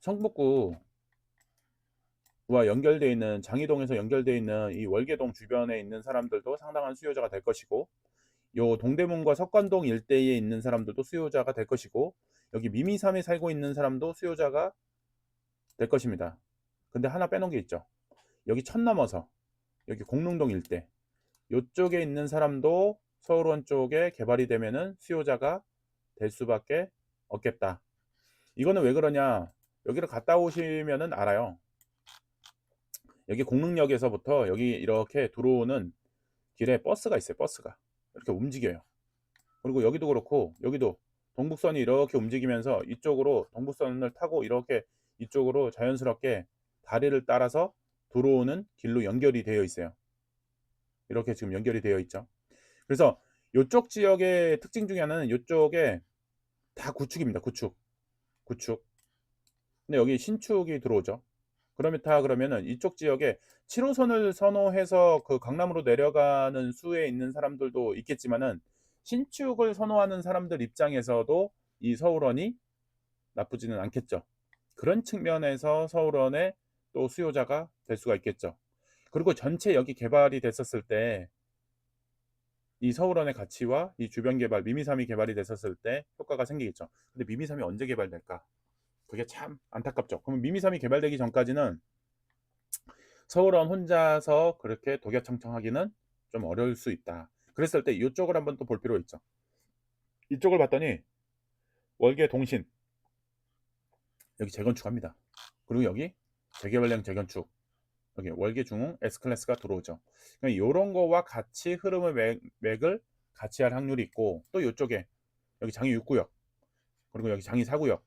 성북구와 연결되어 있는 장이동에서 연결되어 있는 이 월계동 주변에 있는 사람들도 상당한 수요자가 될 것이고 요 동대문과 석관동 일대에 있는 사람들도 수요자가 될 것이고 여기 미미삼에 살고 있는 사람도 수요자가 될 것입니다. 근데 하나 빼놓은 게 있죠. 여기 천 넘어서 여기 공릉동 일대 요쪽에 있는 사람도 서울원 쪽에 개발이 되면은 수요자가 될 수밖에 없겠다. 이거는 왜 그러냐? 여기를 갔다 오시면은 알아요. 여기 공릉역에서부터 여기 이렇게 들어오는 길에 버스가 있어요. 버스가 이렇게 움직여요. 그리고 여기도 그렇고 여기도 동북선이 이렇게 움직이면서 이쪽으로 동북선을 타고 이렇게 이쪽으로 자연스럽게 다리를 따라서 들어오는 길로 연결이 되어 있어요. 이렇게 지금 연결이 되어 있죠. 그래서 이쪽 지역의 특징 중에 하나는 이쪽에 다 구축입니다. 구축. 구축. 근데 여기 신축이 들어오죠. 그렇다 그러면은 이쪽 지역에 7호선을 선호해서 그 강남으로 내려가는 수에 있는 사람들도 있겠지만은 신축을 선호하는 사람들 입장에서도 이 서울원이 나쁘지는 않겠죠. 그런 측면에서 서울원의 또 수요자가 될 수가 있겠죠. 그리고 전체 여기 개발이 됐었을 때 이 서울원의 가치와 이 주변 개발 미미삼이 개발이 됐었을 때 효과가 생기겠죠. 근데 미미삼이 언제 개발될까? 그게 참 안타깝죠. 그러면 미미삼이 개발되기 전까지는 서울원 혼자서 그렇게 독야청청하기는 좀 어려울 수 있다. 그랬을 때 이쪽을 한번 또 볼 필요 있죠. 이쪽을 봤더니 월계 동신 여기 재건축합니다. 그리고 여기 재개발령 재건축 여기 월계 중흥 S클래스가 들어오죠. 그러니까 이런 거와 같이 흐름을 맥, 맥을 같이 할 확률이 있고 또 이쪽에 여기 장이 6구역 그리고 여기 장이 4구역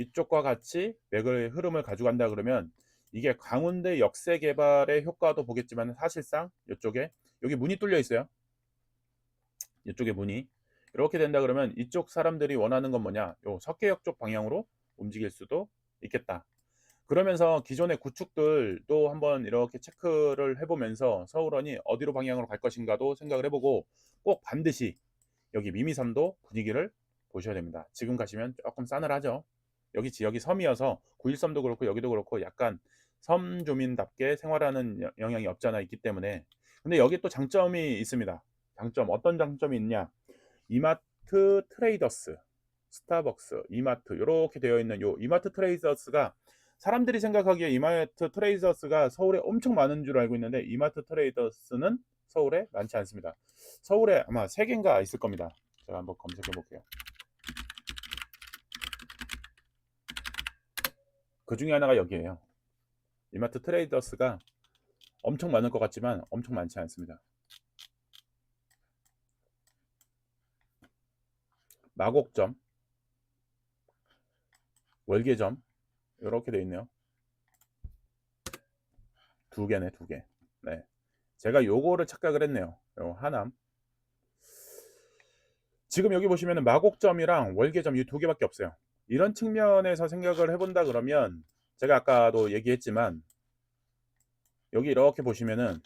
이쪽과 같이 맥을 흐름을 가져간다 그러면 이게 강원대 역세 개발의 효과도 보겠지만 사실상 이쪽에 여기 문이 뚫려 있어요. 이쪽에 문이 이렇게 된다 그러면 이쪽 사람들이 원하는 건 뭐냐? 요 석계역 쪽 방향으로 움직일 수도 있겠다. 그러면서 기존의 구축들도 한번 이렇게 체크를 해보면서 서울원이 어디로 방향으로 갈 것인가도 생각을 해보고 꼭 반드시 여기 미미섬도 분위기를 보셔야 됩니다. 지금 가시면 조금 싸늘하죠. 여기 지역이 섬이어서 9일섬도 그렇고 여기도 그렇고 약간 섬 주민답게 생활하는 영향이 없잖아 있기 때문에 근데 여기 또 장점이 있습니다. 장점 어떤 장점이 있냐? 이마트 트레이더스, 스타벅스, 이마트 이렇게 되어 있는 요 이마트 트레이더스가 사람들이 생각하기에 이마트 트레이더스가 서울에 엄청 많은 줄 알고 있는데 이마트 트레이더스는 서울에 많지 않습니다. 서울에 아마 3개인가 있을 겁니다. 제가 한번 검색해 볼게요. 그 중에 하나가 여기에요. 이마트 트레이더스가 엄청 많을 것 같지만 엄청 많지 않습니다. 마곡점, 월계점 이렇게 되어 있네요. 두 개네, 두 개. 네. 제가 요거를 착각을 했네요. 요 하남. 지금 여기 보시면 마곡점이랑 월계점 이 두 개밖에 없어요. 이런 측면에서 생각을 해본다 그러면 제가 아까도 얘기했지만 여기 이렇게 보시면은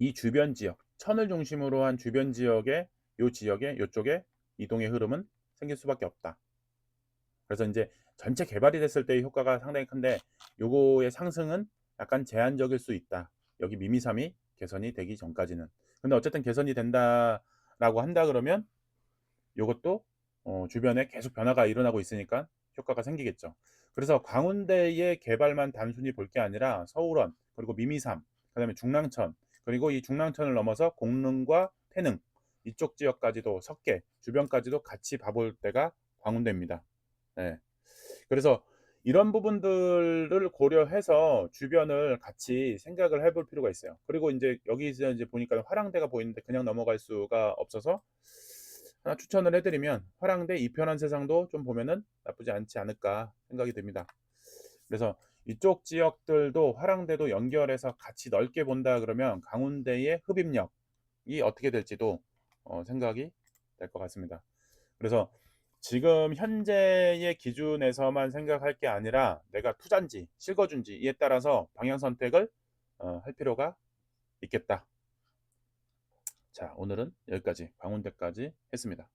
이 주변 지역 천을 중심으로 한 주변 지역에 요 지역에 요쪽에 이동의 흐름은 생길 수밖에 없다. 그래서 이제 전체 개발이 됐을 때의 효과가 상당히 큰데 요거의 상승은 약간 제한적일 수 있다. 여기 미미삼이 개선이 되기 전까지는. 근데 어쨌든 개선이 된다라고 한다 그러면 요것도 어, 주변에 계속 변화가 일어나고 있으니까 효과가 생기겠죠. 그래서 광운대의 개발만 단순히 볼 게 아니라 서울원 그리고 미미삼 그다음에 중랑천 그리고 이 중랑천을 넘어서 공릉과 태릉 이쪽 지역까지도 석계 주변까지도 같이 봐볼 때가 광운대입니다. 네. 그래서 이런 부분들을 고려해서 주변을 같이 생각을 해볼 필요가 있어요. 그리고 이제 여기서 이제 보니까 화랑대가 보이는데 그냥 넘어갈 수가 없어서 하나 추천을 해드리면 화랑대 이편한 세상도 좀 보면은 나쁘지 않지 않을까 생각이 듭니다. 그래서 이쪽 지역들도 화랑대도 연결해서 같이 넓게 본다 그러면 강운대의 흡입력이 어떻게 될지도 어, 생각이 될 것 같습니다. 그래서 지금 현재의 기준에서만 생각할 게 아니라 내가 투자인지 실거주인지 이에 따라서 방향 선택을 어, 할 필요가 있겠다. 자, 오늘은 여기까지 광운대까지 했습니다.